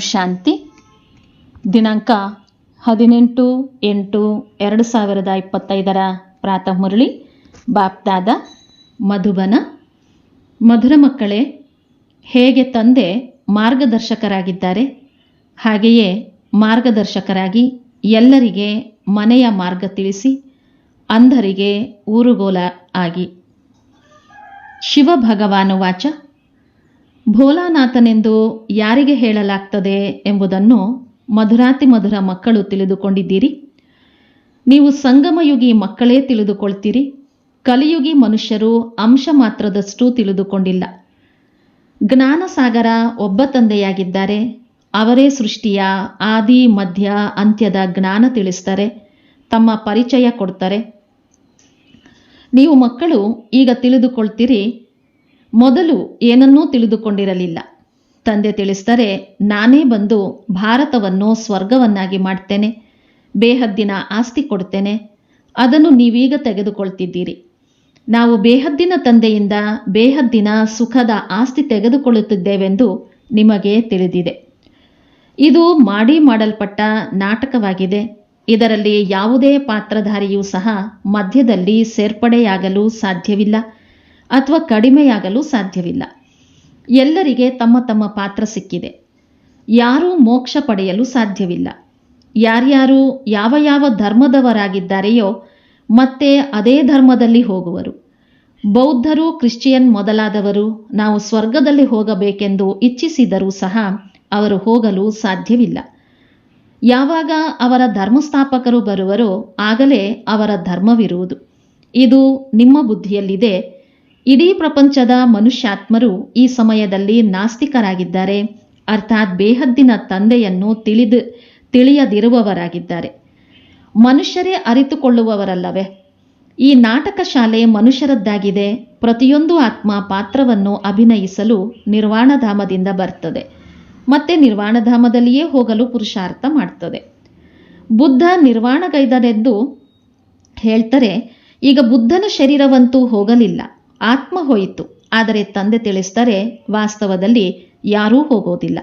ಶಾಂತಿ. ದಿನಾಂಕ ಹದಿನೆಂಟು ಎಂಟು ಎರಡು ಸಾವಿರದ ಇಪ್ಪತ್ತೈದರ ಪ್ರಾತಃ ಮುರಳಿ ಬಾಪ್ದಾದ ಮಧುಬನ. ಮಧುರ ಮಕ್ಕಳೇ, ಹೇಗೆ ತಂದೆ ಮಾರ್ಗದರ್ಶಕರಾಗಿದ್ದಾರೆ? ಹಾಗೆಯೇ ಮಾರ್ಗದರ್ಶಕರಾಗಿ ಎಲ್ಲರಿಗೆ ಮನೆಯ ಮಾರ್ಗ ತಿಳಿಸಿ, ಅಂಧರಿಗೆ ಊರುಗೋಲ ಆಗಿ. ಶಿವ ಭಗವಾನು ವಾಚ ಭೋಲಾನಾಥನೆಂದು ಯಾರಿಗೆ ಹೇಳಲಾಗ್ತದೆ ಎಂಬುದನ್ನು ಮಧುರಾತಿ ಮಧುರ ಮಕ್ಕಳು ತಿಳಿದುಕೊಂಡಿದ್ದೀರಿ. ನೀವು ಸಂಗಮಯುಗಿ ಮಕ್ಕಳೇ ತಿಳಿದುಕೊಳ್ತೀರಿ. ಕಲಿಯುಗಿ ಮನುಷ್ಯರು ಅಂಶ ಮಾತ್ರದಷ್ಟು ತಿಳಿದುಕೊಂಡಿಲ್ಲ. ಜ್ಞಾನಸಾಗರ ಒಬ್ಬ ತಂದೆಯಾಗಿದ್ದಾರೆ. ಅವರೇ ಸೃಷ್ಟಿಯ ಆದಿ, ಮಧ್ಯ, ಅಂತ್ಯದ ಜ್ಞಾನ ತಿಳಿಸ್ತಾರೆ. ತಮ್ಮ ಪರಿಚಯ ಕೊಡ್ತಾರೆ. ನೀವು ಮಕ್ಕಳು ಈಗ ತಿಳಿದುಕೊಳ್ತೀರಿ. ಮೊದಲು ಏನನ್ನೂ ತಿಳಿದುಕೊಂಡಿರಲಿಲ್ಲ. ತಂದೆ ತಿಳಿಸ್ತಾರೆ ನಾನೇ ಬಂದು ಭಾರತವನ್ನು ಸ್ವರ್ಗವನ್ನಾಗಿ ಮಾಡ್ತೇನೆ, ಬೇಹದ್ದಿನ ಆಸ್ತಿ ಕೊಡ್ತೇನೆ, ಅದನ್ನು ನೀವೀಗ ತೆಗೆದುಕೊಳ್ತಿದ್ದೀರಿ. ನಾವು ಬೇಹದ್ದಿನ ತಂದೆಯಿಂದ ಬೇಹದ್ದಿನ ಸುಖದ ಆಸ್ತಿ ತೆಗೆದುಕೊಳ್ಳುತ್ತಿದ್ದೇವೆಂದು ನಿಮಗೆ ತಿಳಿದಿದೆ. ಇದು ಮಾಡಿ ಮಾಡಲ್ಪಟ್ಟ ನಾಟಕವಾಗಿದೆ. ಇದರಲ್ಲಿ ಯಾವುದೇ ಪಾತ್ರಧಾರಿಯೂ ಸಹ ಮಧ್ಯದಲ್ಲಿ ಸೇರ್ಪಡೆಯಾಗಲು ಸಾಧ್ಯವಿಲ್ಲ. ಅಥವಾ ಕಡಿಮೆಯಾಗಲು ಸಾಧ್ಯವಿಲ್ಲ. ಎಲ್ಲರಿಗೆ ತಮ್ಮ ತಮ್ಮ ಪಾತ್ರ ಸಿಕ್ಕಿದೆ. ಯಾರೂ ಮೋಕ್ಷ ಪಡೆಯಲು ಸಾಧ್ಯವಿಲ್ಲ. ಯಾರ್ಯಾರು ಯಾವ ಯಾವ ಧರ್ಮದವರಾಗಿದ್ದಾರೆಯೋ ಮತ್ತೆ ಅದೇ ಧರ್ಮದಲ್ಲಿ ಹೋಗುವರು. ಬೌದ್ಧರು, ಕ್ರಿಶ್ಚಿಯನ್ ಮೊದಲಾದವರು ನಾವು ಸ್ವರ್ಗದಲ್ಲಿ ಹೋಗಬೇಕೆಂದು ಇಚ್ಛಿಸಿದರೂ ಸಹ ಅವರು ಹೋಗಲು ಸಾಧ್ಯವಿಲ್ಲ. ಯಾವಾಗ ಅವರ ಧರ್ಮಸ್ಥಾಪಕರು ಬರುವರೋ ಆಗಲೇ ಅವರ ಧರ್ಮವಿರುವುದು. ಇದು ನಿಮ್ಮ ಬುದ್ಧಿಯಲ್ಲಿದೆ. ಇಡೀ ಪ್ರಪಂಚದ ಮನುಷ್ಯಾತ್ಮರು ಈ ಸಮಯದಲ್ಲಿ ನಾಸ್ತಿಕರಾಗಿದ್ದಾರೆ. ಅರ್ಥಾತ್ ಬೇಹದ್ದಿನ ತಂದೆಯನ್ನು ತಿಳಿದು ತಿಳಿಯದಿರುವವರಾಗಿದ್ದಾರೆ. ಮನುಷ್ಯರೇ ಅರಿತುಕೊಳ್ಳುವವರಲ್ಲವೇ? ಈ ನಾಟಕ ಶಾಲೆ ಮನುಷ್ಯರದ್ದಾಗಿದೆ. ಪ್ರತಿಯೊಂದು ಆತ್ಮ ಪಾತ್ರವನ್ನು ಅಭಿನಯಿಸಲು ನಿರ್ವಾಣಧಾಮದಿಂದ ಬರ್ತದೆ. ಮತ್ತೆ ನಿರ್ವಾಣಧಾಮದಲ್ಲಿಯೇ ಹೋಗಲು ಪುರುಷಾರ್ಥ ಮಾಡ್ತದೆ. ಬುದ್ಧ ನಿರ್ವಾಣಗೈದನೆಂದು ಹೇಳ್ತಾರೆ, ಈಗ ಬುದ್ಧನ ಶರೀರವಂತೂ ಹೋಗಲಿಲ್ಲ. ಆತ್ಮ ಹೋಯಿತು. ಆದರೆ ತಂದೆ ತಿಳಿಸ್ತಾರೆ ವಾಸ್ತವದಲ್ಲಿ ಯಾರೂ ಹೋಗೋದಿಲ್ಲ.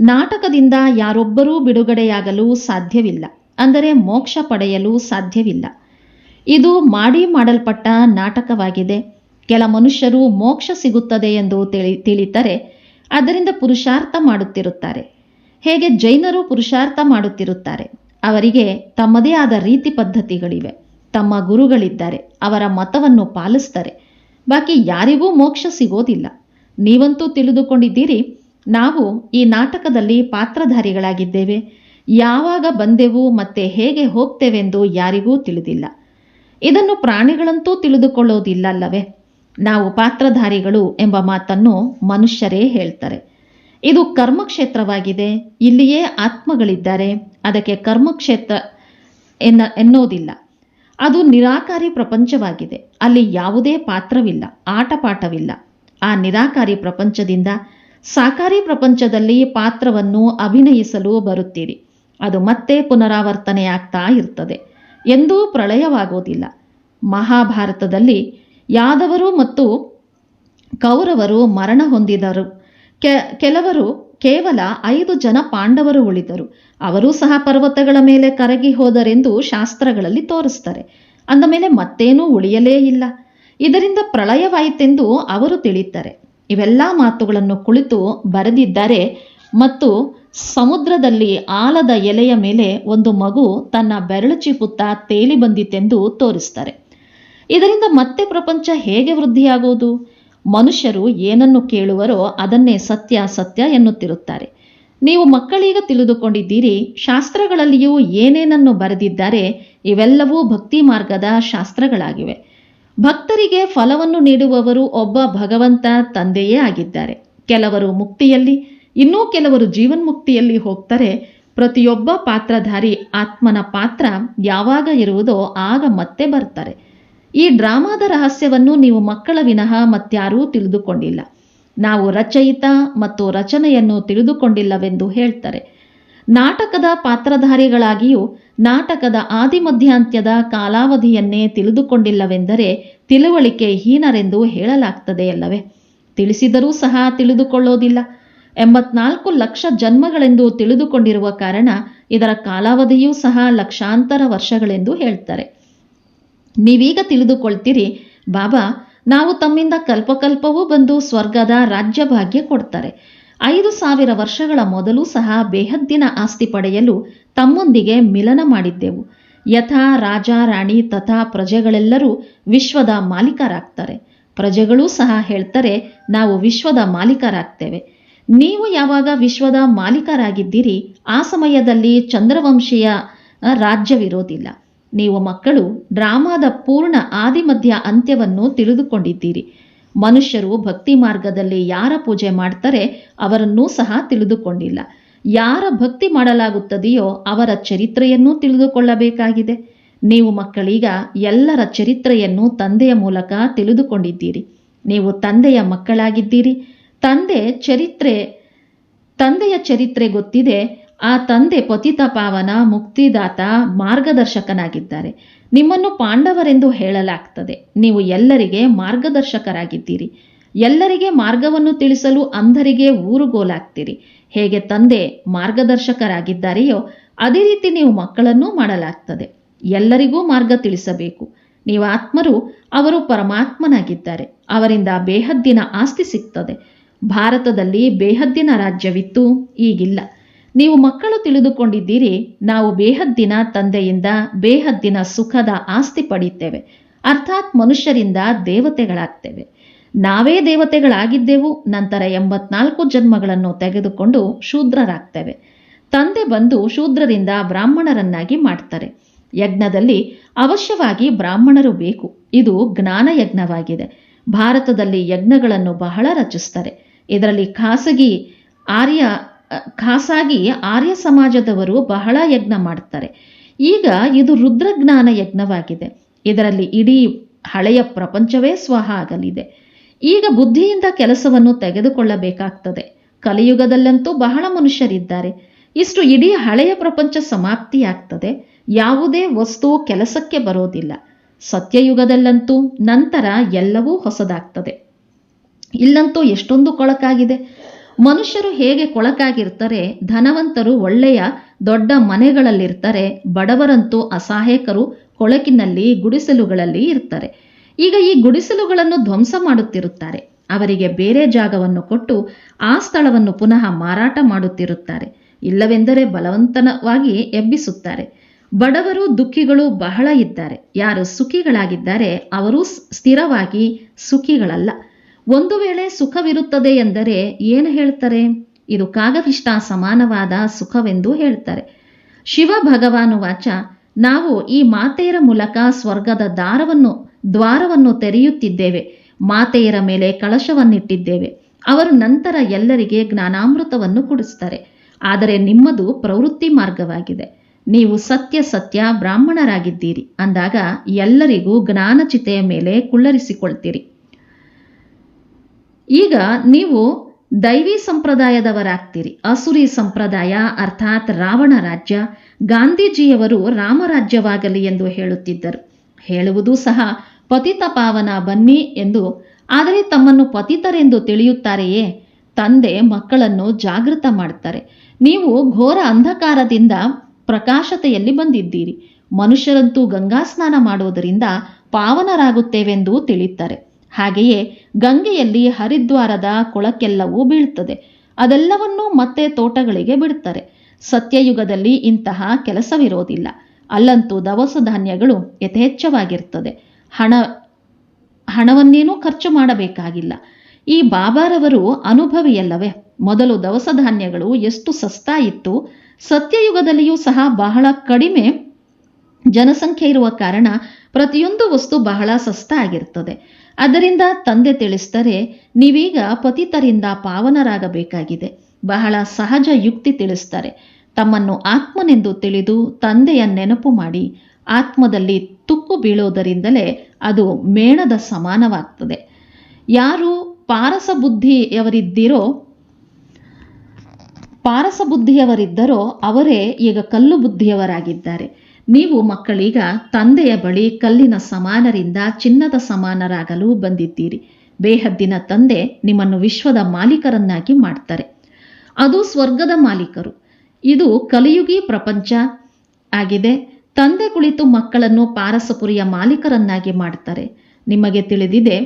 ನಾಟಕದಿಂದ ಯಾರೊಬ್ಬರೂ ಬಿಡುಗಡೆಯಾಗಲು ಸಾಧ್ಯವಿಲ್ಲ. ಅಂದರೆ ಮೋಕ್ಷ ಪಡೆಯಲು ಸಾಧ್ಯವಿಲ್ಲ. ಇದು ಮಾಡಿ ಮಾಡಲ್ಪಟ್ಟ ನಾಟಕವಾಗಿದೆ. ಕೆಲ ಮನುಷ್ಯರು ಮೋಕ್ಷ ಸಿಗುತ್ತದೆ ಎಂದು ತಿಳಿ ತಿಳಿತಾರೆ, ಅದರಿಂದ ಪುರುಷಾರ್ಥ ಮಾಡುತ್ತಿರುತ್ತಾರೆ. ಹೇಗೆ ಜೈನರು ಪುರುಷಾರ್ಥ ಮಾಡುತ್ತಿರುತ್ತಾರೆ? ಅವರಿಗೆ ತಮ್ಮದೇ ಆದ ರೀತಿ ಪದ್ಧತಿಗಳಿವೆ. ತಮ್ಮ ಗುರುಗಳಿದ್ದಾರೆ, ಅವರ ಮತವನ್ನು ಪಾಲಿಸ್ತಾರೆ. ಬಾಕಿ ಯಾರಿಗೂ ಮೋಕ್ಷ ಸಿಗೋದಿಲ್ಲ. ನೀವಂತೂ ತಿಳಿದುಕೊಂಡಿದ್ದೀರಿ, ನಾವು ಈ ನಾಟಕದಲ್ಲಿ ಪಾತ್ರಧಾರಿಗಳಾಗಿದ್ದೇವೆ. ಯಾವಾಗ ಬಂದೆವು ಮತ್ತೆ ಹೇಗೆ ಹೋಗ್ತೇವೆಂದು ಯಾರಿಗೂ ತಿಳಿದಿಲ್ಲ. ಇದನ್ನು ಪ್ರಾಣಿಗಳಂತೂ ತಿಳಿದುಕೊಳ್ಳೋದಿಲ್ಲ ಅಲ್ಲವೇ ನಾವು ಪಾತ್ರಧಾರಿಗಳು ಎಂಬ ಮಾತನ್ನು ಮನುಷ್ಯರೇ ಹೇಳ್ತಾರೆ. ಇದು ಕರ್ಮಕ್ಷೇತ್ರವಾಗಿದೆ, ಇಲ್ಲಿಯೇ ಆತ್ಮಗಳಿದ್ದಾರೆ, ಅದಕ್ಕೆ ಕರ್ಮಕ್ಷೇತ್ರ ಎನ್ನ, ಎನ್ನೋದಿಲ್ಲ. ಅದು ನಿರಾಕಾರಿ ಪ್ರಪಂಚವಾಗಿದೆ. ಅಲ್ಲಿ ಯಾವುದೇ ಪಾತ್ರವಿಲ್ಲ, ಆಟಪಾಠವಿಲ್ಲ. ಆ ನಿರಾಕಾರಿ ಪ್ರಪಂಚದಿಂದ ಸಾಕಾರಿ ಪ್ರಪಂಚದಲ್ಲಿ ಪಾತ್ರವನ್ನು ಅಭಿನಯಿಸಲು ಬರುತ್ತೀರಿ. ಅದು ಮತ್ತೆ ಪುನರಾವರ್ತನೆಯಾಗ್ತಾ ಇರ್ತದೆ ಎಂದೂ ಪ್ರಳಯವಾಗೋದಿಲ್ಲ. ಮಹಾಭಾರತದಲ್ಲಿ ಯಾದವರು ಮತ್ತು ಕೌರವರು ಮರಣ ಹೊಂದಿದರು. ಕೆ, ಕೆಲವರು ಕೇವಲ ಐದು ಜನ ಪಾಂಡವರು ಉಳಿದರು. ಅವರೂ ಸಹ ಪರ್ವತಗಳ ಮೇಲೆ ಕರಗಿ ಹೋದರೆಂದು ಶಾಸ್ತ್ರಗಳಲ್ಲಿ ತೋರಿಸ್ತಾರೆ. ಅಂದ ಮೇಲೆ ಮತ್ತೇನೂ ಉಳಿಯಲೇ ಇಲ್ಲ. ಇದರಿಂದ ಪ್ರಳಯವಾಯಿತೆಂದು ಅವರು ತಿಳಿಯುತ್ತಾರೆ ಇವೆಲ್ಲ ಮಾತುಗಳನ್ನು ಕುಳಿತು ಬರೆದಿದ್ದಾರೆ ಮತ್ತು ಸಮುದ್ರದಲ್ಲಿ ಆಲದ ಎಲೆಯ ಮೇಲೆ ಒಂದು ಮಗು ತನ್ನ ಬೆರಳು ಚಿಪುತ್ತಾ ತೇಲಿ ಬಂದಿತೆಂದು ತೋರಿಸ್ತಾರೆ. ಇದರಿಂದ ಮತ್ತೆ ಪ್ರಪಂಚ ಹೇಗೆ ವೃದ್ಧಿಯಾಗುವುದು? ಮನುಷ್ಯರು ಏನನ್ನು ಕೇಳುವರೋ ಅದನ್ನೇ ಸತ್ಯ ಸತ್ಯ ಎನ್ನುತ್ತಿರುತ್ತಾರೆ. ನೀವು ಮಕ್ಕಳೀಗ ತಿಳಿದುಕೊಂಡಿದ್ದೀರಿ, ಶಾಸ್ತ್ರಗಳಲ್ಲಿಯೂ ಏನೇನನ್ನು ಬರೆದಿದ್ದಾರೆ ಇವೆಲ್ಲವೂ ಭಕ್ತಿ ಮಾರ್ಗದ ಶಾಸ್ತ್ರಗಳಾಗಿವೆ. ಭಕ್ತರಿಗೆ ಫಲವನ್ನು ನೀಡುವವರು ಒಬ್ಬ ಭಗವಂತ ತಂದೆಯೇ ಆಗಿದ್ದಾರೆ. ಕೆಲವರು ಮುಕ್ತಿಯಲ್ಲಿ, ಇನ್ನೂ ಕೆಲವರು ಜೀವನ್ಮುಕ್ತಿಯಲ್ಲಿ ಹೋಗ್ತಾರೆ. ಪ್ರತಿಯೊಬ್ಬ ಪಾತ್ರಧಾರಿ ಆತ್ಮನ ಪಾತ್ರ ಯಾವಾಗ ಇರುವುದೋ ಆಗ ಮತ್ತೆ ಬರ್ತಾರೆ. ಈ ಡ್ರಾಮಾದ ರಹಸ್ಯವನ್ನು ನೀವು ಮಕ್ಕಳ ವಿನಃ ಮತ್ಯಾರೂ ತಿಳಿದುಕೊಂಡಿಲ್ಲ. ನಾವು ರಚಯಿತ ಮತ್ತು ರಚನೆಯನ್ನು ತಿಳಿದುಕೊಂಡಿಲ್ಲವೆಂದು ಹೇಳ್ತಾರೆ. ನಾಟಕದ ಪಾತ್ರಧಾರಿಗಳಾಗಿಯೂ ನಾಟಕದ ಆದಿಮಧ್ಯಾಂತ್ಯದ ಕಾಲಾವಧಿಯನ್ನೇ ತಿಳಿದುಕೊಂಡಿಲ್ಲವೆಂದರೆ ತಿಳುವಳಿಕೆ ಹೀನರೆಂದು ಹೇಳಲಾಗ್ತದೆಯಲ್ಲವೇ ತಿಳಿಸಿದರೂ ಸಹ ತಿಳಿದುಕೊಳ್ಳೋದಿಲ್ಲ. ಎಂಬತ್ನಾಲ್ಕು ಲಕ್ಷ ಜನ್ಮಗಳೆಂದು ತಿಳಿದುಕೊಂಡಿರುವ ಕಾರಣ ಇದರ ಕಾಲಾವಧಿಯೂ ಸಹ ಲಕ್ಷಾಂತರ ವರ್ಷಗಳೆಂದು ಹೇಳ್ತಾರೆ. ನೀವೀಗ ತಿಳಿದುಕೊಳ್ತೀರಿ, ಬಾಬಾ, ನಾವು ತಮ್ಮಿಂದ ಕಲ್ಪಕಲ್ಪವೂ ಬಂದು ಸ್ವರ್ಗದ ರಾಜ್ಯ ಭಾಗ್ಯ ಕೊಡ್ತಾರೆ. ಐದು ಸಾವಿರ ವರ್ಷಗಳ ಮೊದಲು ಸಹ ಬೇಹದ್ದಿನ ಆಸ್ತಿ ಪಡೆಯಲು ತಮ್ಮೊಂದಿಗೆ ಮಿಲನ ಮಾಡಿದ್ದೆವು. ಯಥಾ ರಾಜ, ರಾಣಿ ತಥಾ ಪ್ರಜೆಗಳೆಲ್ಲರೂ ವಿಶ್ವದ ಮಾಲೀಕರಾಗ್ತಾರೆ. ಪ್ರಜೆಗಳೂ ಸಹ ಹೇಳ್ತಾರೆ, ನಾವು ವಿಶ್ವದ ಮಾಲೀಕರಾಗ್ತೇವೆ. ನೀವು ಯಾವಾಗ ವಿಶ್ವದ ಮಾಲೀಕರಾಗಿದ್ದೀರಿ, ಆ ಸಮಯದಲ್ಲಿ ಚಂದ್ರವಂಶೀಯ ರಾಜ್ಯವಿರೋದಿಲ್ಲ. ನೀವು ಮಕ್ಕಳು, ಡ್ರಾಮಾದ ಪೂರ್ಣ ಆದಿಮಧ್ಯ ಅಂತ್ಯವನ್ನು ತಿಳಿದುಕೊಂಡಿದ್ದೀರಿ. ಮನುಷ್ಯರು ಭಕ್ತಿ ಮಾರ್ಗದಲ್ಲಿ ಯಾರ ಪೂಜೆ ಮಾಡ್ತಾರೆ ಅವರನ್ನೂ ಸಹ ತಿಳಿದುಕೊಂಡಿಲ್ಲ. ಯಾರ ಭಕ್ತಿ ಮಾಡಲಾಗುತ್ತದೆಯೋ ಅವರ ಚರಿತ್ರೆಯನ್ನೂ ತಿಳಿದುಕೊಳ್ಳಬೇಕಾಗಿದೆ. ನೀವು ಮಕ್ಕಳೀಗ ಎಲ್ಲರ ಚರಿತ್ರೆಯನ್ನು ತಂದೆಯ ಮೂಲಕ ತಿಳಿದುಕೊಂಡಿದ್ದೀರಿ. ನೀವು ತಂದೆಯ ಮಕ್ಕಳಾಗಿದ್ದೀರಿ. ತಂದೆ ಚರಿತ್ರೆ, ತಂದೆಯ ಚರಿತ್ರೆ ಗೊತ್ತಿದೆ. ಆ ತಂದೆ ಪತಿತ ಪಾವನ ಮುಕ್ತಿದಾತ ಮಾರ್ಗದರ್ಶಕನಾಗಿದ್ದಾರೆ. ನಿಮ್ಮನ್ನು ಪಾಂಡವರೆಂದು ಹೇಳಲಾಗ್ತದೆ. ನೀವು ಎಲ್ಲರಿಗೆ ಮಾರ್ಗದರ್ಶಕರಾಗಿದ್ದೀರಿ. ಎಲ್ಲರಿಗೆ ಮಾರ್ಗವನ್ನು ತಿಳಿಸಲು ಅಂಧರಿಗೆ ಊರುಗೋಲಾಗ್ತೀರಿ. ಹೇಗೆ ತಂದೆ ಮಾರ್ಗದರ್ಶಕರಾಗಿದ್ದಾರೆಯೋ, ಅದೇ ರೀತಿ ನೀವು ಮಕ್ಕಳನ್ನು ಮಾಡಲಾಗ್ತದೆ. ಎಲ್ಲರಿಗೂ ಮಾರ್ಗ ತಿಳಿಸಬೇಕು. ನೀವು ಆತ್ಮರು, ಅವರು ಪರಮಾತ್ಮನಾಗಿದ್ದಾರೆ. ಅವರಿಂದ ಬೇಹದ್ದಿನ ಆಸ್ತಿ ಸಿಗ್ತದೆ. ಭಾರತದಲ್ಲಿ ಬೇಹದ್ದಿನ ರಾಜ್ಯವಿತ್ತು, ಈಗಿಲ್ಲ. ನೀವು ಮಕ್ಕಳು ತಿಳಿದುಕೊಂಡಿದ್ದೀರಿ, ನಾವು ಬೇಹದ್ದಿನ ತಂದೆಯಿಂದ ಬೇಹದ್ದಿನ ಸುಖದ ಆಸ್ತಿ ಪಡೆಯುತ್ತೇವೆ ಅರ್ಥಾತ್ ಮನುಷ್ಯರಿಂದ ದೇವತೆಗಳಾಗ್ತೇವೆ. ನಾವೇ ದೇವತೆಗಳಾಗಿದ್ದೆವು, ನಂತರ ಎಂಬತ್ನಾಲ್ಕು ಜನ್ಮಗಳನ್ನು ತೆಗೆದುಕೊಂಡು ಶೂದ್ರರಾಗ್ತೇವೆ. ತಂದೆ ಬಂದು ಶೂದ್ರರಿಂದ ಬ್ರಾಹ್ಮಣರನ್ನಾಗಿ ಮಾಡ್ತಾರೆ. ಯಜ್ಞದಲ್ಲಿ ಅವಶ್ಯವಾಗಿ ಬ್ರಾಹ್ಮಣರು ಬೇಕು. ಇದು ಜ್ಞಾನ ಯಜ್ಞವಾಗಿದೆ. ಭಾರತದಲ್ಲಿ ಯಜ್ಞಗಳನ್ನು ಬಹಳ ರಚಿಸ್ತಾರೆ. ಇದರಲ್ಲಿ ಖಾಸಗಿ ಆರ್ಯ ಖಾಸಾಗಿ ಆರ್ಯ ಸಮಾಜದವರು ಬಹಳ ಯಜ್ಞ ಮಾಡ್ತಾರೆ. ಈಗ ಇದು ರುದ್ರಜ್ಞಾನ ಯಜ್ಞವಾಗಿದೆ. ಇದರಲ್ಲಿ ಇಡೀ ಹಳೆಯ ಪ್ರಪಂಚವೇ ಸ್ವಹ ಆಗಲಿದೆ. ಈಗ ಬುದ್ಧಿಯಿಂದ ಕೆಲಸವನ್ನು ತೆಗೆದುಕೊಳ್ಳಬೇಕಾಗ್ತದೆ. ಕಲಿಯುಗದಲ್ಲಂತೂ ಬಹಳ ಮನುಷ್ಯರಿದ್ದಾರೆ. ಇಷ್ಟು ಇಡೀ ಹಳೆಯ ಪ್ರಪಂಚ ಸಮಾಪ್ತಿಯಾಗ್ತದೆ. ಯಾವುದೇ ವಸ್ತು ಕೆಲಸಕ್ಕೆ ಬರೋದಿಲ್ಲ. ಸತ್ಯಯುಗದಲ್ಲಂತೂ ನಂತರ ಎಲ್ಲವೂ ಹೊಸದಾಗ್ತದೆ. ಇಲ್ಲಂತೂ ಎಷ್ಟೊಂದು ಕೊಳಕಾಗಿದೆ. ಮನುಷ್ಯರು ಹೇಗೆ ಕೊಳಕಾಗಿರ್ತಾರೆ, ಧನವಂತರು ಒಳ್ಳೆಯ ದೊಡ್ಡ ಮನೆಗಳಲ್ಲಿರ್ತಾರೆ, ಬಡವರಂತೂ ಅಸಹಾಯಕರು ಕೊಳಕಿನಲ್ಲಿ, ಗುಡಿಸಲುಗಳಲ್ಲಿ ಇರ್ತಾರೆ. ಈಗ ಈ ಗುಡಿಸಲುಗಳನ್ನು ಧ್ವಂಸ ಮಾಡುತ್ತಿರುತ್ತಾರೆ. ಅವರಿಗೆ ಬೇರೆ ಜಾಗವನ್ನು ಕೊಟ್ಟು ಆ ಸ್ಥಳವನ್ನು ಪುನಃ ಮಾರಾಟ ಮಾಡುತ್ತಿರುತ್ತಾರೆ. ಇಲ್ಲವೆಂದರೆ ಬಲವಂತನವಾಗಿ ಎಬ್ಬಿಸುತ್ತಾರೆ. ಬಡವರು ದುಃಖಿಗಳು ಬಹಳ ಇದ್ದಾರೆ. ಯಾರು ಸುಖಿಗಳಾಗಿದ್ದಾರೆ, ಅವರು ಸ್ಥಿರವಾಗಿ ಸುಖಿಗಳಲ್ಲ. ಒಂದು ವೇಳೆ ಸುಖವಿರುತ್ತದೆ ಎಂದರೆ ಏನು ಹೇಳ್ತಾರೆ? ಇದು ಕಾಗವಿಷ್ಟ ಸಮಾನವಾದ ಸುಖವೆಂದು ಹೇಳ್ತಾರೆ. ಶಿವ ಭಗವಾನು ವಾಚ, ನಾವು ಈ ಮಾತೆಯರ ಮೂಲಕ ಸ್ವರ್ಗದ ದಾರವನ್ನು, ದ್ವಾರವನ್ನು ತೆರೆಯುತ್ತಿದ್ದೇವೆ. ಮಾತೆಯರ ಮೇಲೆ ಕಳಶವನ್ನಿಟ್ಟಿದ್ದೇವೆ. ಅವರು ನಂತರ ಎಲ್ಲರಿಗೆ ಜ್ಞಾನಾಮೃತವನ್ನು ಕೊಡಿಸ್ತಾರೆ ಆದರೆ ನಿಮ್ಮದು ಪ್ರವೃತ್ತಿ ಮಾರ್ಗವಾಗಿದೆ. ನೀವು ಸತ್ಯ ಸತ್ಯ ಬ್ರಾಹ್ಮಣರಾಗಿದ್ದೀರಿ. ಅಂದಾಗ ಎಲ್ಲರಿಗೂ ಜ್ಞಾನಚಿತೆಯ ಮೇಲೆ ಕುಳ್ಳರಿಸಿಕೊಳ್ತೀರಿ. ಈಗ ನೀವು ದೈವಿ ಸಂಪ್ರದಾಯದವರಾಗ್ತೀರಿ. ಅಸುರಿ ಸಂಪ್ರದಾಯ ಅರ್ಥಾತ್ ರಾವಣ ರಾಜ್ಯ ಗಾಂಧೀಜಿಯವರು ರಾಮರಾಜ್ಯವಾಗಲಿ ಎಂದು ಹೇಳುತ್ತಿದ್ದರು. ಹೇಳುವುದು ಸಹ ಪತಿತ ಪಾವನ ಬನ್ನಿ ಎಂದು. ಆದರೆ ತಮ್ಮನ್ನು ಪತಿತರೆಂದು ತಿಳಿಯುತ್ತಾರೆಯೇ? ತಂದೆ ಮಕ್ಕಳನ್ನು ಜಾಗೃತ ಮಾಡ್ತಾರೆ ನೀವು ಘೋರ ಅಂಧಕಾರದಿಂದ ಪ್ರಕಾಶತೆಯಲ್ಲಿ ಬಂದಿದ್ದೀರಿ. ಮನುಷ್ಯರಂತೂ ಗಂಗಾ ಸ್ನಾನ ಮಾಡುವುದರಿಂದ ಪಾವನರಾಗುತ್ತೇವೆಂದು ತಿಳಿಯುತ್ತಾರೆ. ಹಾಗೆಯೇ ಗಂಗೆಯಲ್ಲಿ ಹರಿದ್ವಾರದ ಕೊಳಕ್ಕೆಲ್ಲವೂ ಬೀಳ್ತದೆ. ಅದೆಲ್ಲವನ್ನೂ ಮತ್ತೆ ತೋಟಗಳಿಗೆ ಬಿಡ್ತಾರೆ. ಸತ್ಯಯುಗದಲ್ಲಿ ಇಂತಹ ಕೆಲಸವಿರೋದಿಲ್ಲ. ಅಲ್ಲಂತೂ ದವಸ ಧಾನ್ಯಗಳು ಯಥೇಚ್ಛವಾಗಿರ್ತದೆ. ಹಣ, ಹಣವನ್ನೇನೂ ಖರ್ಚು ಮಾಡಬೇಕಾಗಿಲ್ಲ. ಈ ಬಾಬಾರವರು ಅನುಭವಿಯಲ್ಲವೇ? ಮೊದಲು ದವಸ ಧಾನ್ಯಗಳು ಎಷ್ಟು ಸಸ್ತಾ ಇತ್ತು ಸತ್ಯಯುಗದಲ್ಲಿಯೂ ಸಹ ಬಹಳ ಕಡಿಮೆ ಜನಸಂಖ್ಯೆ ಇರುವ ಕಾರಣ ಪ್ರತಿಯೊಂದು ವಸ್ತು ಬಹಳ ಸಸ್ತ ಆಗಿರ್ತದೆ ಅದರಿಂದ ತಂದೆ ತಿಳಿಸ್ತಾರೆ ನೀವೀಗ ಪತಿತರಿಂದ ಪಾವನರಾಗಬೇಕಾಗಿದೆ. ಬಹಳ ಸಹಜ ಯುಕ್ತಿ ತಿಳಿಸ್ತಾರೆ ತಮ್ಮನ್ನು ಆತ್ಮನೆಂದು ತಿಳಿದು ತಂದೆಯ ನೆನಪು ಮಾಡಿ, ಆತ್ಮದಲ್ಲಿ ತುಕ್ಕು ಬೀಳೋದರಿಂದಲೇ ಅದು ಮೇಣದ ಸಮಾನವಾಗ್ತದೆ. ಯಾರು ಪಾರಸ ಬುದ್ಧಿಯವರಿದ್ದೀರೋ ಪಾರಸ ಬುದ್ಧಿಯವರಿದ್ದರೋ ಅವರೇ ಈಗ ಕಲ್ಲು ಬುದ್ಧಿಯವರಾಗಿದ್ದಾರೆ ನೀವು ಮಕ್ಕಳೀಗ ತಂದೆಯ ಬಳಿ ಕಲ್ಲಿನ ಸಮಾನರಿಂದ ಚಿನ್ನದ ಸಮಾನರಾಗಲು ಬಂದಿದ್ದೀರಿ. ಬೇಹದ್ದಿನ ತಂದೆ ನಿಮ್ಮನ್ನು ವಿಶ್ವದ ಮಾಲೀಕರನ್ನಾಗಿ ಮಾಡ್ತಾರೆ. ಅದು ಸ್ವರ್ಗದ ಮಾಲೀಕರು. ಇದು ಕಲಿಯುಗಿ ಪ್ರಪಂಚ ಆಗಿದೆ. ತಂದೆ ಕುಳಿತು ಮಕ್ಕಳನ್ನು ಪಾರಸಪುರಿಯ ಮಾಲೀಕರನ್ನಾಗಿ ಮಾಡ್ತಾರೆ. ನಿಮಗೆ ತಿಳಿದಿದೆ,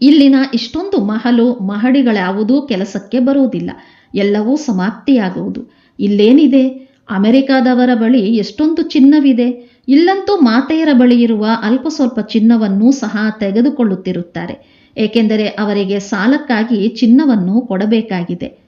ಇಲ್ಲಿನ ಇಷ್ಟೊಂದು ಮಹಲು ಮಹಡಿಗಳ್ಯಾವುದೂ ಕೆಲಸಕ್ಕೆ ಬರುವುದಿಲ್ಲ. ಎಲ್ಲವೂ ಸಮಾಪ್ತಿಯಾಗುವುದು. ಇಲ್ಲೇನಿದೆ? ಅಮೆರಿಕಾದವರ ಬಳಿ ಎಷ್ಟೊಂದು ಚಿನ್ನವಿದೆ. ಇಲ್ಲಂತೂ ಮಾತೆಯರ ಬಳಿ ಇರುವ ಅಲ್ಪ ಸ್ವಲ್ಪ ಚಿನ್ನವನ್ನೂ ಸಹ ತೆಗೆದುಕೊಳ್ಳುತ್ತಿರುತ್ತಾರೆ. ಏಕೆಂದರೆ ಅವರಿಗೆ ಸಾಲಕ್ಕಾಗಿ ಚಿನ್ನವನ್ನು ಕೊಡಬೇಕಾಗಿದೆ.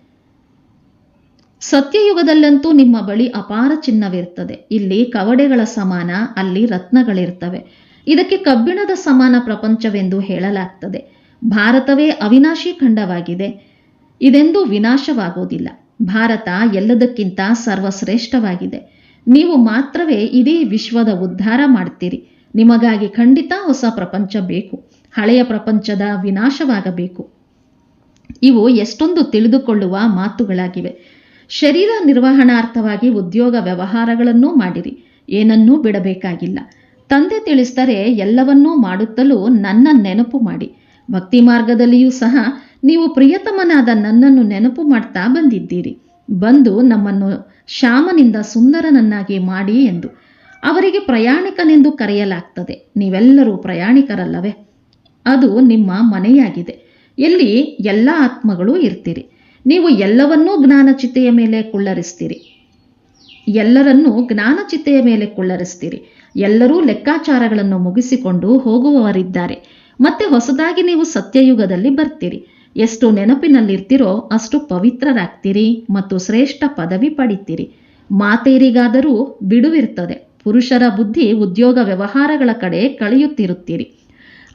ಸತ್ಯಯುಗದಲ್ಲಂತೂ ನಿಮ್ಮ ಬಳಿ ಅಪಾರ ಚಿನ್ನವಿರುತ್ತದೆ. ಇಲ್ಲಿ ಕವಡೆಗಳ ಸಮಾನ, ಅಲ್ಲಿ ರತ್ನಗಳಿರ್ತವೆ. ಇದಕ್ಕೆ ಕಬ್ಬಿಣದ ಸಮಾನ ಪ್ರಪಂಚವೆಂದು ಹೇಳಲಾಗ್ತದೆ. ಭಾರತವೇ ಅವಿನಾಶಿ ಖಂಡವಾಗಿದೆ. ಇದೆಂದೂ ವಿನಾಶವಾಗುವುದಿಲ್ಲ. ಭಾರತ ಎಲ್ಲದಕ್ಕಿಂತ ಸರ್ವಶ್ರೇಷ್ಠವಾಗಿದೆ. ನೀವು ಮಾತ್ರವೇ ಇಡೀ ವಿಶ್ವದ ಉದ್ಧಾರ ಮಾಡ್ತೀರಿ. ನಿಮಗಾಗಿ ಖಂಡಿತ ಹೊಸ ಪ್ರಪಂಚ ಬೇಕು. ಹಳೆಯ ಪ್ರಪಂಚದ ವಿನಾಶವಾಗಬೇಕು. ಇವು ಎಷ್ಟೊಂದು ತಿಳಿದುಕೊಳ್ಳುವ ಮಾತುಗಳಾಗಿವೆ. ಶರೀರ ನಿರ್ವಹಣಾರ್ಥವಾಗಿ ಉದ್ಯೋಗ ವ್ಯವಹಾರಗಳನ್ನೂ ಮಾಡಿರಿ. ಏನನ್ನೂ ಬಿಡಬೇಕಾಗಿಲ್ಲ. ತಂದೆ ತಿಳಿಸ್ತಾರೆ ಎಲ್ಲವನ್ನೂ ಮಾಡುತ್ತಲೂ ನನ್ನ ನೆನಪು ಮಾಡಿ. ಭಕ್ತಿ ಮಾರ್ಗದಲ್ಲಿಯೂ ಸಹ ನೀವು ಪ್ರಿಯತಮನಾದ ನನ್ನನ್ನು ನೆನಪು ಮಾಡ್ತಾ ಬಂದಿದ್ದೀರಿ. ಬಂದು ನಮ್ಮನ್ನು ಶ್ಯಾಮನಿಂದ ಸುಂದರನನ್ನಾಗಿ ಮಾಡಿ ಎಂದು ಅವರಿಗೆ ಪ್ರಯಾಣಿಕನೆಂದು ಕರೆಯಲಾಗ್ತದೆ. ನೀವೆಲ್ಲರೂ ಪ್ರಯಾಣಿಕರಲ್ಲವೇ? ಅದು ನಿಮ್ಮ ಮನೆಯಾಗಿದೆ. ಎಲ್ಲಿ ಎಲ್ಲ ಆತ್ಮಗಳು ಇರ್ತೀರಿ. ನೀವು ಎಲ್ಲವನ್ನೂ ಜ್ಞಾನಚಿತೆಯ ಮೇಲೆ ಕುಳ್ಳರಿಸ್ತೀರಿ. ಎಲ್ಲರನ್ನೂ ಜ್ಞಾನಚಿತೆಯ ಮೇಲೆ ಕುಳ್ಳರಿಸ್ತೀರಿ. ಎಲ್ಲರೂ ಲೆಕ್ಕಾಚಾರಗಳನ್ನು ಮುಗಿಸಿಕೊಂಡು ಹೋಗುವವರಿದ್ದಾರೆ. ಮತ್ತೆ ಹೊಸದಾಗಿ ನೀವು ಸತ್ಯಯುಗದಲ್ಲಿ ಬರ್ತೀರಿ. ಎಷ್ಟು ನೆನಪಿನಲ್ಲಿರ್ತೀರೋ ಅಷ್ಟು ಪವಿತ್ರರಾಗ್ತೀರಿ ಮತ್ತು ಶ್ರೇಷ್ಠ ಪದವಿ ಪಡಿತೀರಿ. ಮಾತೇರಿಗಾದರೂ ಬಿಡುವಿರ್ತದೆ. ಪುರುಷರ ಬುದ್ಧಿ ಉದ್ಯೋಗ ವ್ಯವಹಾರಗಳ ಕಡೆ ಕಳೆಯುತ್ತಿರುತ್ತೀರಿ.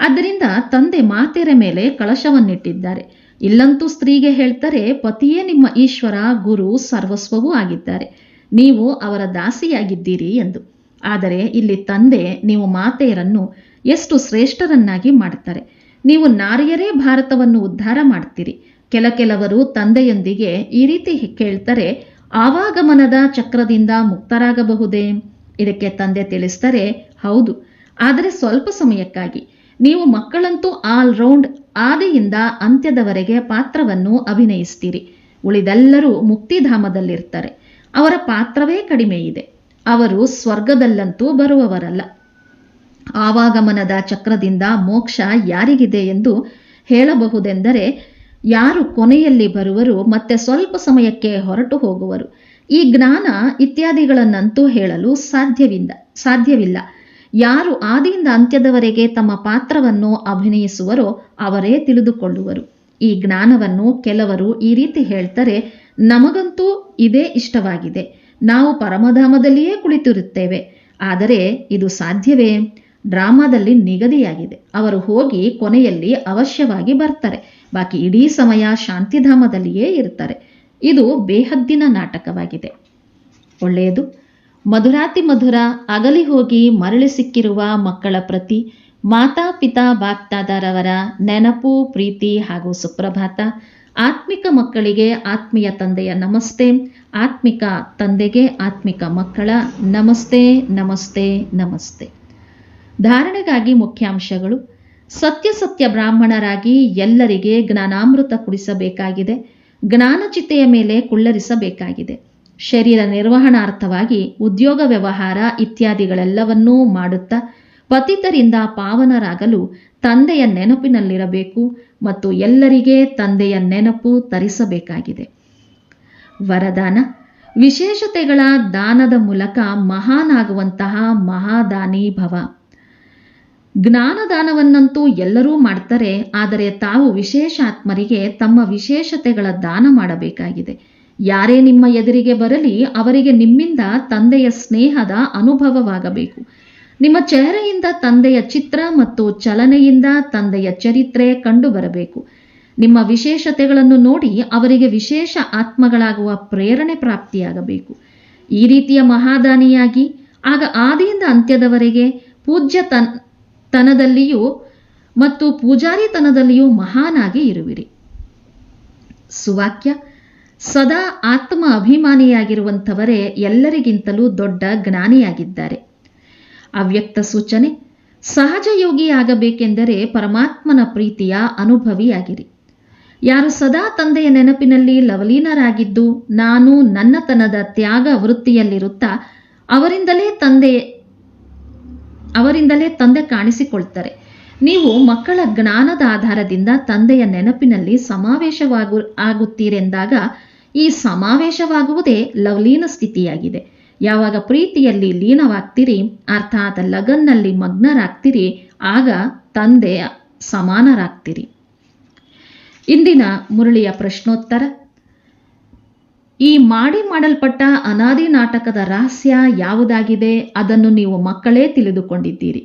ಆದ್ದರಿಂದ ತಂದೆ ಮಾತೆರ ಮೇಲೆ ಕಳಶವನ್ನಿಟ್ಟಿದ್ದಾರೆ. ಇಲ್ಲಂತೂ ಸ್ತ್ರೀಗೆ ಹೇಳ್ತಾರೆ, ಪತಿಯೇ ನಿಮ್ಮ ಈಶ್ವರ, ಗುರು ಸರ್ವಸ್ವವೂ ಆಗಿದ್ದಾರೆ. ನೀವು ಅವರ ದಾಸಿಯಾಗಿದ್ದೀರಿ ಎಂದು. ಆದರೆ ಇಲ್ಲಿ ತಂದೆ, ನೀವು ಮಾತೆಯರನ್ನು ಎಷ್ಟು ಶ್ರೇಷ್ಠರನ್ನಾಗಿ ಮಾಡ್ತಾರೆ ನೀವು ನಾರಿಯರೇ ಭಾರತವನ್ನು ಉದ್ಧಾರ ಮಾಡ್ತೀರಿ ಕೆಲ ಕೆಲವರು ತಂದೆಯೊಂದಿಗೆ ಈ ರೀತಿ ಕೇಳ್ತಾರೆ, ಆವಾಗಮನದ ಚಕ್ರದಿಂದ ಮುಕ್ತರಾಗಬಹುದೇ? ಇದಕ್ಕೆ ತಂದೆ ತಿಳಿಸ್ತಾರೆ, ಹೌದು, ಆದರೆ ಸ್ವಲ್ಪ ಸಮಯಕ್ಕಾಗಿ. ನೀವು ಮಕ್ಕಳಂತೂ ಆಲ್ ರೌಂಡ್ ಆದಿಯಿಂದ ಅಂತ್ಯದವರೆಗೆ ಪಾತ್ರವನ್ನು ಅಭಿನಯಿಸ್ತೀರಿ. ಉಳಿದೆಲ್ಲರೂ ಮುಕ್ತಿಧಾಮದಲ್ಲಿರ್ತಾರೆ. ಅವರ ಪಾತ್ರವೇ ಕಡಿಮೆ ಇದೆ. ಅವರು ಸ್ವರ್ಗದಲ್ಲಂತೂ ಬರುವವರಲ್ಲ. ಆವಾಗಮನದ ಚಕ್ರದಿಂದ ಮೋಕ್ಷ ಯಾರಿಗಿದೆ ಎಂದು ಹೇಳಬಹುದೆಂದರೆ ಯಾರು ಕೊನೆಯಲ್ಲಿ ಬರುವರು ಮತ್ತೆ ಸ್ವಲ್ಪ ಸಮಯಕ್ಕೆ ಹೊರಟು ಹೋಗುವರು. ಈ ಜ್ಞಾನ ಇತ್ಯಾದಿಗಳನ್ನಂತೂ ಹೇಳಲು ಸಾಧ್ಯವಿಲ್ಲ ಸಾಧ್ಯವಿಲ್ಲ. ಯಾರು ಆದಿಯಿಂದ ಅಂತ್ಯದವರೆಗೆ ತಮ್ಮ ಪಾತ್ರವನ್ನು ಅಭಿನಯಿಸುವರೋ ಅವರೇ ತಿಳಿದುಕೊಳ್ಳುವರು. ಈ ಜ್ಞಾನವನ್ನು ಕೆಲವರು ಈ ರೀತಿ ಹೇಳ್ತಾರೆ, ನಮಗಂತೂ ಇದೇ ಇಷ್ಟವಾಗಿದೆ. ನಾವು ಪರಮಧಾಮದಲ್ಲಿಯೇ ಕುಳಿತಿರುತ್ತೇವೆ. ಆದರೆ ಇದು ಸಾಧ್ಯವೇ? ಡ್ರಾಮಾದಲ್ಲಿ ನಿಗದಿಯಾಗಿದೆ. ಅವರು ಹೋಗಿ ಕೊನೆಯಲ್ಲಿ ಅವಶ್ಯವಾಗಿ ಬರ್ತಾರೆ. ಬಾಕಿ ಇಡೀ ಸಮಯ ಶಾಂತಿಧಾಮದಲ್ಲಿಯೇ ಇರ್ತಾರೆ. ಇದು ಬೇಹದ್ದಿನ ನಾಟಕವಾಗಿದೆ. ಒಳ್ಳೆಯದು. ಮಧುರಾತಿ ಮಧುರ, ಅಗಲಿ ಹೋಗಿ ಮರಳಿ ಸಿಕ್ಕಿರುವ ಮಕ್ಕಳ ಪ್ರತಿ, ಮಾತಾ ಪಿತಾ ಬಾಗ್ದಾದರವರ ನೆನಪು, ಪ್ರೀತಿ ಹಾಗೂ ಸುಪ್ರಭಾತ. ಆತ್ಮಿಕ ಮಕ್ಕಳಿಗೆ ಆತ್ಮೀಯ ತಂದೆಯ ನಮಸ್ತೆ, ಆತ್ಮಿಕ ತಂದೆಗೆ ಆತ್ಮಿಕ ಮಕ್ಕಳ ನಮಸ್ತೆ ನಮಸ್ತೆ ನಮಸ್ತೆ. ಧಾರಣೆಗಾಗಿ ಮುಖ್ಯಾಂಶಗಳು. ಸತ್ಯ ಸತ್ಯ ಬ್ರಾಹ್ಮಣರಾಗಿ ಎಲ್ಲರಿಗೆ ಜ್ಞಾನಾಮೃತ ಕುಡಿಸಬೇಕಾಗಿದೆ. ಜ್ಞಾನಚಿತೆಯ ಮೇಲೆ ಕುಳ್ಳರಿಸಬೇಕಾಗಿದೆ. ಶರೀರ ನಿರ್ವಹಣಾರ್ಥವಾಗಿ ಉದ್ಯೋಗ ವ್ಯವಹಾರ ಇತ್ಯಾದಿಗಳೆಲ್ಲವನ್ನೂ ಮಾಡುತ್ತಾ ಪತಿತರಿಂದ ಪಾವನರಾಗಲು ತಂದೆಯ ನೆನಪಿನಲ್ಲಿರಬೇಕು ಮತ್ತು ಎಲ್ಲರಿಗೆ ತಂದೆಯ ನೆನಪು ತರಿಸಬೇಕಾಗಿದೆ. ವರದಾನ. ವಿಶೇಷತೆಗಳ ದಾನದ ಮೂಲಕ ಮಹಾನಾಗುವಂತಹ ಮಹಾದಾನಿ ಭವ ಜ್ಞಾನದಾನವನ್ನಂತೂ ಎಲ್ಲರೂ ಮಾಡ್ತಾರೆ, ಆದರೆ ತಾವು ವಿಶೇಷ ಆತ್ಮರಿಗೆ ತಮ್ಮ ವಿಶೇಷತೆಗಳ ದಾನ ಮಾಡಬೇಕಾಗಿದೆ. ಯಾರೇ ನಿಮ್ಮ ಎದುರಿಗೆ ಬರಲಿ, ಅವರಿಗೆ ನಿಮ್ಮಿಂದ ತಂದೆಯ ಸ್ನೇಹದ ಅನುಭವವಾಗಬೇಕು. ನಿಮ್ಮ ಚೆಹರೆಯಿಂದ ತಂದೆಯ ಚಿತ್ರ ಮತ್ತು ಚಲನೆಯಿಂದ ತಂದೆಯ ಚರಿತ್ರೆ ಕಂಡುಬರಬೇಕು. ನಿಮ್ಮ ವಿಶೇಷತೆಗಳನ್ನು ನೋಡಿ ಅವರಿಗೆ ವಿಶೇಷ ಆತ್ಮಗಳಾಗುವ ಪ್ರೇರಣೆ ಪ್ರಾಪ್ತಿಯಾಗಬೇಕು. ಈ ರೀತಿಯ ಮಹಾದಾನಿಯಾಗಿ, ಆಗ ಆದಿಯಿಂದ ಅಂತ್ಯದವರೆಗೆ ಪೂಜ್ಯ ತನ್ ತನದಲ್ಲಿಯೂ ಮತ್ತು ಪೂಜಾರಿತನದಲ್ಲಿಯೂ ಮಹಾನಾಗಿ ಇರುವಿರಿ. ಸುವಾಕ್ಯ, ಸದಾ ಆತ್ಮ ಅಭಿಮಾನಿಯಾಗಿರುವಂಥವರೇ ಎಲ್ಲರಿಗಿಂತಲೂ ದೊಡ್ಡ ಜ್ಞಾನಿಯಾಗಿದ್ದಾರೆ. ಅವ್ಯಕ್ತ ಸೂಚನೆ ಸಹಜಯೋಗಿಯಾಗಬೇಕೆಂದರೆ ಪರಮಾತ್ಮನ ಪ್ರೀತಿಯ ಅನುಭವಿಯಾಗಿರಿ. ಯಾರು ಸದಾ ತಂದೆಯ ನೆನಪಿನಲ್ಲಿ ಲವಲೀನರಾಗಿದ್ದು, ನಾನು ನನ್ನತನದ ತ್ಯಾಗ ವೃತ್ತಿಯಲ್ಲಿರುತ್ತಾ, ಅವರಿಂದಲೇ ತಂದೆ ಅವರಿಂದಲೇ ತಂದೆ ಕಾಣಿಸಿಕೊಳ್ತಾರೆ. ನೀವು ಮಕ್ಕಳ ಜ್ಞಾನದ ಆಧಾರದಿಂದ ತಂದೆಯ ನೆನಪಿನಲ್ಲಿ ಸಮಾವೇಶವಾಗು, ಆಗುತ್ತೀರೆಂದಾಗ ಈ ಸಮಾವೇಶವಾಗುವುದೇ ಲವಲೀನ ಸ್ಥಿತಿಯಾಗಿದೆ. ಯಾವಾಗ ಪ್ರೀತಿಯಲ್ಲಿ ಲೀನವಾಗ್ತೀರಿ, ಅರ್ಥಾತ್ ಲಗನ್ನಲ್ಲಿ ಮಗ್ನರಾಗ್ತೀರಿ, ಆಗ ತಂದೆಯ ಸಮಾನರಾಗ್ತೀರಿ. ಇಂದಿನ ಮುರಳಿಯ ಪ್ರಶ್ನೋತ್ತರ. ಈ ಮಾಡಿ ಮಾಡಲ್ಪಟ್ಟ ಅನಾದಿ ನಾಟಕದ ರಹಸ್ಯ ಯಾವುದಾಗಿದೆ ಅದನ್ನು ನೀವು ಮಕ್ಕಳೇ ತಿಳಿದುಕೊಂಡಿದ್ದೀರಿ.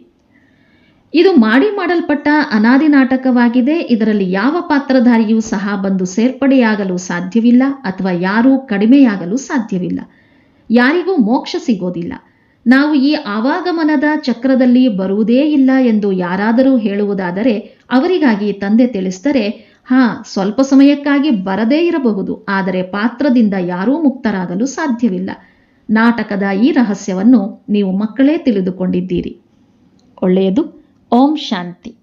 ಇದು ಮಾಡಿ ಮಾಡಲ್ಪಟ್ಟ ಅನಾದಿ ನಾಟಕವಾಗಿದೆ, ಇದರಲ್ಲಿ ಯಾವ ಪಾತ್ರಧಾರಿಯೂ ಸಹ ಬಂದು ಸೇರ್ಪಡೆಯಾಗಲು ಸಾಧ್ಯವಿಲ್ಲ ಅಥವಾ ಯಾರೂ ಕಡಿಮೆಯಾಗಲು ಸಾಧ್ಯವಿಲ್ಲ. ಯಾರಿಗೂ ಮೋಕ್ಷ ಸಿಗೋದಿಲ್ಲ. ನಾವು ಈ ಆವಾಗಮನದ ಚಕ್ರದಲ್ಲಿ ಬರುವುದೇ ಇಲ್ಲ ಎಂದು ಯಾರಾದರೂ ಹೇಳುವುದಾದರೆ, ಅವರಿಗಾಗಿ ತಂದೆ ತಿಳಿಸಿದರೆ ಹಾ, ಸ್ವಲ್ಪ ಸಮಯಕ್ಕಾಗಿ ಬರದೇ ಇರಬಹುದು, ಆದರೆ ಪಾತ್ರದಿಂದ ಯಾರೂ ಮುಕ್ತರಾಗಲು ಸಾಧ್ಯವಿಲ್ಲ. ನಾಟಕದ ಈ ರಹಸ್ಯವನ್ನು ನೀವು ಮಕ್ಕಳೇ ತಿಳಿದುಕೊಂಡಿದ್ದೀರಿ. ಒಳ್ಳೆಯದು. ಓಂ ಶಾಂತಿ.